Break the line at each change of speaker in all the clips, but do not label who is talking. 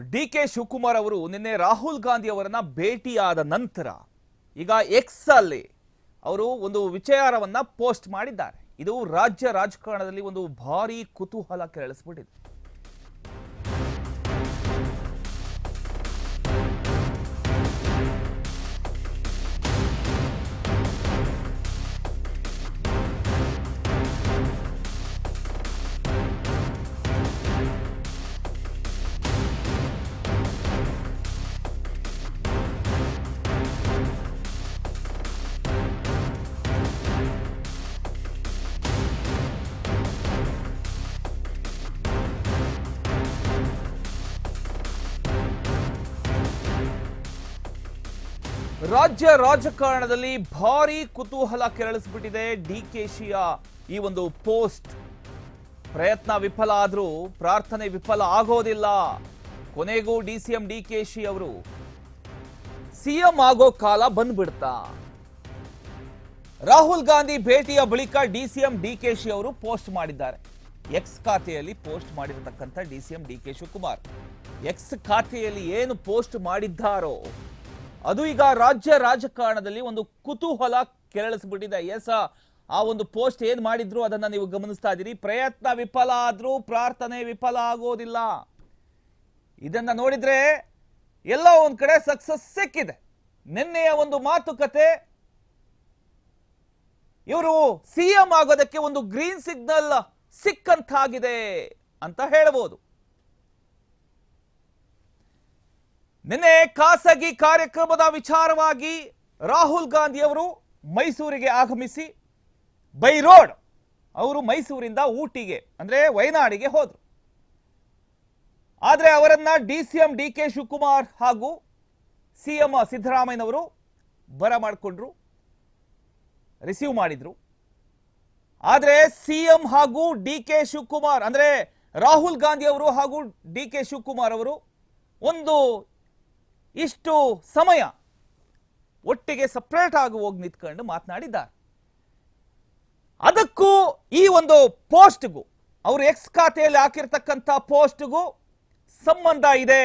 D K Shivakumar ಅವರು ನಿನ್ನೆ ರಾಹುಲ್ ಗಾಂಧಿ ಅವರನ್ನ ಭೇಟಿಯಾದ ನಂತರ ಈಗ ಎಕ್ಸ್ ಅಲ್ಲಿ ಅವರು ಒಂದು ವಿಚಾರವನ್ನ ಪೋಸ್ಟ್ ಮಾಡಿದ್ದಾರೆ. ಇದು ರಾಜ್ಯ ರಾಜಕಾರಣದಲ್ಲಿ ಒಂದು ಭಾರಿ ಕುತೂಹಲ ಕೆರಳಿಸ್ಬಿಟ್ಟಿದೆ. ರಾಜ್ಯ ರಾಜಕಾರಣದಲ್ಲಿ ಭಾರಿ ಕುತೂಹಲ ಕೆರಳಿಸ್ಬಿಟ್ಟಿದೆ ಡಿ ಕೆ ಶಿಯ ಈ ಒಂದು ಪೋಸ್ಟ್. ಪ್ರಯತ್ನ ವಿಫಲ ಆದರೂ ಪ್ರಾರ್ಥನೆ ವಿಫಲ ಆಗೋದಿಲ್ಲ. ಕೊನೆಗೂ D C M D K Shi ಅವರು ಸಿಎಂ ಆಗೋ ಕಾಲ ಬಂದ್ಬಿಡ್ತಾ. ರಾಹುಲ್ ಗಾಂಧಿ ಭೇಟಿಯ ಬಳಿಕ D C M D K Shi ಅವರು ಪೋಸ್ಟ್ ಮಾಡಿದ್ದಾರೆ. ಎಕ್ಸ್ ಖಾತೆಯಲ್ಲಿ ಪೋಸ್ಟ್ ಮಾಡಿರತಕ್ಕಂಥ D C M D K Shivakumar. X ಖಾತೆಯಲ್ಲಿ ಏನು ಪೋಸ್ಟ್ ಮಾಡಿದ್ದಾರೋ ಅದು ಈಗ ರಾಜ್ಯ ರಾಜಕಾರಣದಲ್ಲಿ ಒಂದು ಕುತೂಹಲ ಕೆರಳಿಸ್ಬಿಟ್ಟಿದೆ. ಎಸ್, ಆ ಒಂದು ಪೋಸ್ಟ್ ಏನ್ ಮಾಡಿದ್ರು ಅದನ್ನ ನೀವು ಗಮನಿಸ್ತಾ ಇದ್ದೀರಿ. ಪ್ರಯತ್ನ ವಿಫಲ ಆದ್ರೂ ಪ್ರಾರ್ಥನೆ ವಿಫಲ ಆಗೋದಿಲ್ಲ. ಇದನ್ನ ನೋಡಿದ್ರೆ ಎಲ್ಲ ಒಂದ್ ಕಡೆ ಸಕ್ಸಸ್ ಸಿಕ್ಕಿದೆ. ನಿನ್ನೆಯ ಒಂದು ಮಾತುಕತೆ, ಇವರು ಸಿಎಂ ಆಗೋದಕ್ಕೆ ಒಂದು ಗ್ರೀನ್ ಸಿಗ್ನಲ್ ಸಿಕ್ಕಂತಾಗಿದೆ ಅಂತ ಹೇಳಬಹುದು ನಿನ್ನೆ ಖಾಸಗಿ ಕಾರ್ಯಕ್ರಮದ ವಿಚಾರವಾಗಿ ರಾಹುಲ್ ಗಾಂಧಿ ಅವರು ಮೈಸೂರಿಗೆ ಆಗಮಿಸಿ ಬೈ ರೋಡ್ ಅವರು ಮೈಸೂರಿಂದ ಊಟಿಗೆ, ಅಂದ್ರೆ ವಯನಾಡಿಗೆ ಹೋದರು. ಆದರೆ ಅವರನ್ನು D C M, D K Shivakumar ಹಾಗೂ ಸಿ ಎಂ ಸಿದ್ದರಾಮಯ್ಯನವರು ಬರಮಾಡಿಕೊಂಡ್ರು ರಿಸೀವ್ ಮಾಡಿದ್ರು. ಸಿ ಎಂ ಹಾಗೂ ಡಿ ಕೆ ಶಿವಕುಮಾರ್, ಅಂದರೆ ರಾಹುಲ್ ಗಾಂಧಿ ಅವರು ಹಾಗೂ ಡಿ ಕೆ ಶಿವಕುಮಾರ್ ಅವರು ಒಂದು ಇಷ್ಟು ಸಮಯ ಒಟ್ಟಿಗೆ ಸಪ್ರೇಟ್ ಆಗಿ ಹೋಗಿ ನಿಂತ್ಕೊಂಡು ಮಾತನಾಡಿದ್ದಾರೆ. ಅದಕ್ಕೂ ಈ ಒಂದು ಪೋಸ್ಟ್ಗೂ, ಅವರು ಎಕ್ಸ್ ಖಾತೆಯಲ್ಲಿ ಹಾಕಿರ್ತಕ್ಕಂಥ ಪೋಸ್ಟ್ಗೂ ಸಂಬಂಧ ಇದೆ.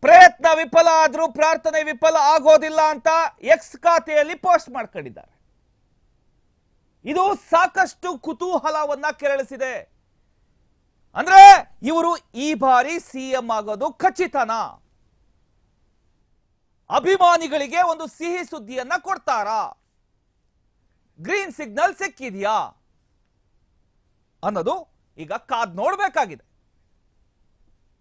ಪ್ರಯತ್ನ ವಿಫಲ ಆದರೂ ಪ್ರಾರ್ಥನೆ ವಿಫಲ ಆಗೋದಿಲ್ಲ ಅಂತ ಎಕ್ಸ್ ಖಾತೆಯಲ್ಲಿ ಪೋಸ್ಟ್ ಮಾಡ್ಕೊಂಡಿದ್ದಾರೆ. ಇದು ಸಾಕಷ್ಟು ಕುತೂಹಲವನ್ನ ಕೆರಳಿಸಿದೆ. ಅಂದ್ರೆ ಇವರು ಈ ಬಾರಿ ಸಿಎಂ ಆಗೋದು ಖಚಿತನಾ? ಅಭಿಮಾನಿಗಳಿಗೆ ಒಂದು ಸಿಹಿ ಸುದ್ದಿಯನ್ನ ಕೊಡ್ತಾರಾ. ಗ್ರೀನ್ ಸಿಗ್ನಲ್ ಸಿಕ್ಕಿದ್ಯಾ ಅನ್ನೋದು ಈಗ ಕಾದ್ ನೋಡ್ಬೇಕಾಗಿದೆ.